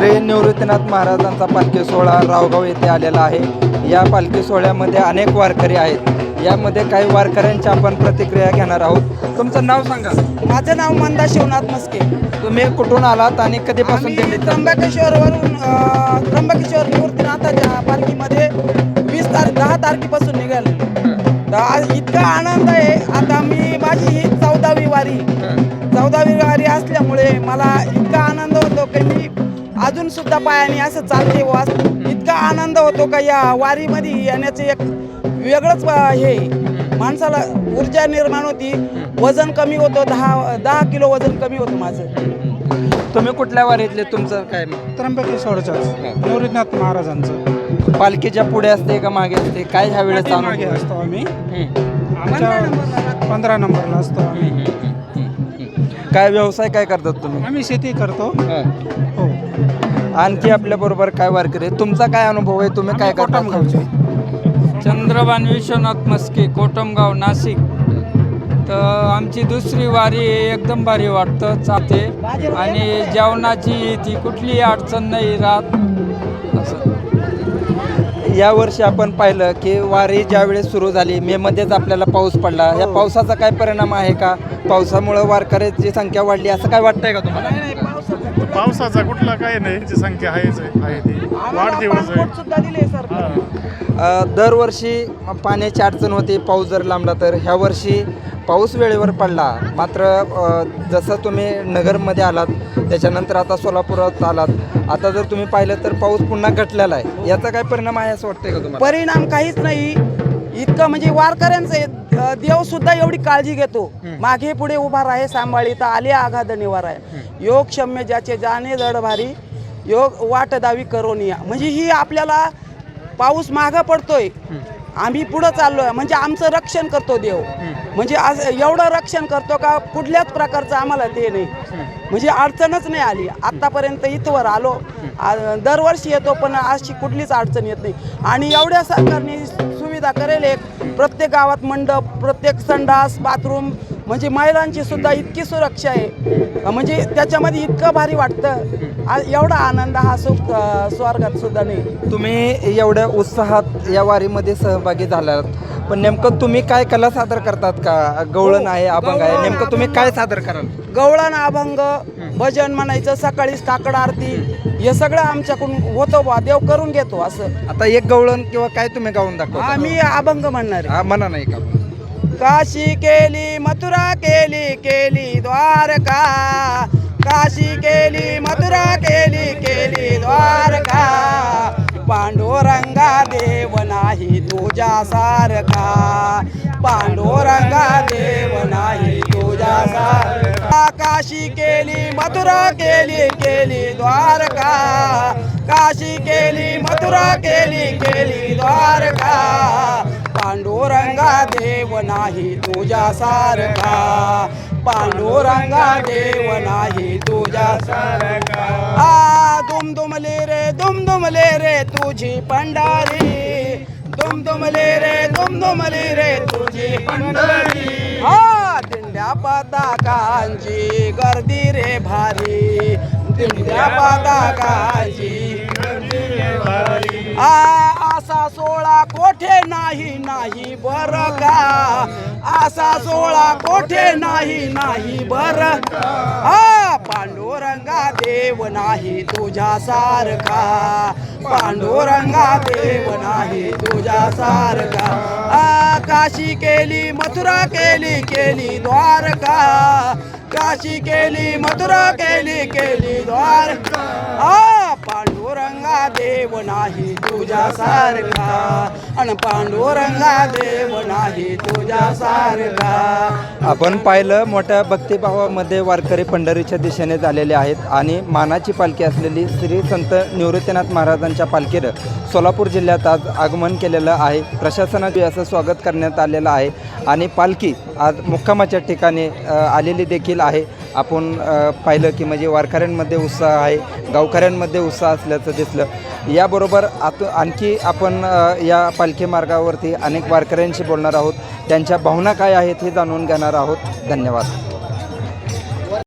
श्री निवृत्तीनाथ महाराजांचा पालखी सोहळा रावगाव येथे आलेला आहे. या पालखी सोहळ्यामध्ये अनेक वारकरी आहेत. यामध्ये काही वारकऱ्यांच्या आपण प्रतिक्रिया घेणार आहोत. तुमचं नाव सांगा. माझं नाव मंदा शिवनाथ मस्के. तुम्ही कुठून आलात आणि कधीपासून दिल्लीत त्र्यंबकेश्वरवरून अ, त्र्यंबकेश्वर निवृत्तीनाथाच्या पालखीमध्ये वीस तारीख दहा तारखेपासून निघालेलो तर आज इतका आनंद आहे. आता मी माझी ही चौदावी वारी. चौदावी वारी असल्यामुळे मला इतका आनंद होतो की मी अजून सुद्धा पायाने असं चालते व असं इतका आनंद होतो का या वारीमध्ये येण्याचे एक वेगळंच हे. आहे. माणसाला ऊर्जा निर्माण होती. वजन कमी होतं दहा दहा किलो वजन कमी होतं माझं. तुम्ही कुठल्या वारीतले? तुमचं काय? त्र्यंबकेश्वरच्याच निवृत्तीनाथ महाराजांचं. पालखीच्या पुढे असते का मागे असते? काय ह्या वेळेस मागे असतो आम्ही. आमच्या पंधरा नंबरला असतो आम्ही. काय व्यवसाय काय करतात तुम्ही? आम्ही शेती करतो. हो. आणखी आपल्या बरोबर काय वारकरी आहेत? तुमचा काय अनुभव आहे? तुम्ही काय करता? कोटमगावचे. चंद्रबान विश्वनाथ मस्के कोटमगाव नाशिक. तर आमची दुसरी वारी एकदम भारी वाटतं चालते. आणि जेवणाची ती कुठली अडचण नाही राहत. या वर्षी आपण पाहिलं की वारी ज्यावेळेस सुरू झाली मे मध्येच आपल्याला पाऊस पडला. या पावसाचा काय परिणाम आहे का? पावसामुळे वारकऱ्याची संख्या वाढली असं काय वाटतंय का तुम्हाला? पावसाचा कुठला काय नाही याची संख्या आहेच आहे आहे ती. वाढदिवस आहे. सुद्धा दिले सर. हा. अ, दरवर्षी पाण्याची अडचण होती पाऊस जर लांबला तर. ह्या वर्षी पाऊस वेळेवर पडला मात्र जसं तुम्ही नगरमध्ये आलात त्याच्यानंतर आता सोलापुरात आलात आता जर तुम्ही पाहिलं तर पाऊस पुन्हा घटलेला आहे. याचा काय परिणाम आहे असं वाटतंय का तुम्हाला? परिणाम काहीच नाही. इतकं म्हणजे वारकऱ्यांचं देव सुद्धा एवढी काळजी घेतो. मागे पुढे उभा राहे सांभाळी तर आले आघाद निवार आहे. योग क्षम्य ज्याचे जाणे जड भारी योग वाट दावी करोनिया म्हणजे ही आपल्याला पाऊस मागं पडतोय. आम्ही पुढं चाललोय. म्हणजे आमचं रक्षण करतो देव. म्हणजे आज एवढं रक्षण करतो का कुठल्याच प्रकारचं आम्हाला ते नाही. म्हणजे अडचणच नाही आली. आत्तापर्यंत इथवर आलो. दरवर्षी येतो पण अशी कुठलीच अडचण येत नाही. आणि एवढ्या सरकारने सुविधा करेल एक. प्रत्येक गावात मंडप प्रत्येक संडास बाथरूम म्हणजे महिलांची सुद्धा इतकी सुरक्षा आहे. म्हणजे त्याच्यामध्ये इतकं भारी वाटतं. आ- एवढा आनंद हा सुख अ, स्वर्गात सुद्धा नाही. तुम्ही एवढ्या उत्साहात या वारीमध्ये सहभागी झालात. पण नेमकं तुम्ही काय कला सादर करतात का? गवळण आहे अभंग आहे. नेमकं तुम्ही काय सादर कराल? गवळण अभंग भजन म्हणायचं सकाळीच काकड आरती हे सगळं आमच्याकडून होतं बा देव करून घेतो असं. आता एक गवळण किंवा काय तुम्ही गाऊन दाखवा आम्ही अभंग म्हणणार. आहे. हा म्हणा नाही का? काशी केली, मथुरा केली केली द्वारका. काशी केली, मथुरा केली केली द्वारका. पांडुरंगा देव नाही तुझ्या सारखा. पांडुरंगा देव नाही तुझ्या सारखा. काशी केली, मथुरा केली केली द्वारका. काशी केली, मथुरा केली केली द्वारका. पांडुरंगा देव नाही तुझ्या सारखा. पांडुरंगा देव नाही तुझ्या सारखा. आ दुम दुमले रे दुम दुमले रे तुझी पंढारी. दुम दुमले रे दुम दुमले रे तुझी पंढारी. हा दिंड्या पताकांची गर्दी रे भारी. दिंड्या पताकांची आ असा सोळा कोठे नाही नाही बर का? असा सोळा कोठे नाही नाही बर हा पांडुरंगा देव नाही तुझ्या सारखा. पांडुरंगा देव नाही तुझ्या सारखा. काशी केली मथुरा केली केली द्वारका. काशी केली मथुरा केली केली द्वारका. पांडुरंगा देव नाही तुझ्या सारखा. आणि पांडुरंगा देव नाही तुझ्या सारखा. आपण पाहिलं मोठ्या भक्तिभावामध्ये वारकरी पंढरीच्या दिशेने झालेले आहेत आणि मानाची पालखी असलेली श्री संत निवृत्तीनाथ महाराजांच्या पालखीनं सोलापूर जिल्ह्यात आज आगमन केलेलं आहे. प्रशासनाचे असं स्वागत करण्यात आलेलं आहे. आणि पालखी आज मुक्कामाच्या ठिकाणी आलेली देखील आहे. आपण पाहिलं की म्हणजे वारकऱ्यांमध्ये उत्साह आहे गावकऱ्यांमध्ये उत्साह असल्याचं दिसलं. याबरोबर आत आणखी आपण या पालखी मार्गावरती अनेक वारकऱ्यांशी बोलणार आहोत. त्यांच्या भावना काय आहेत हे जाणून घेणार आहोत. धन्यवाद.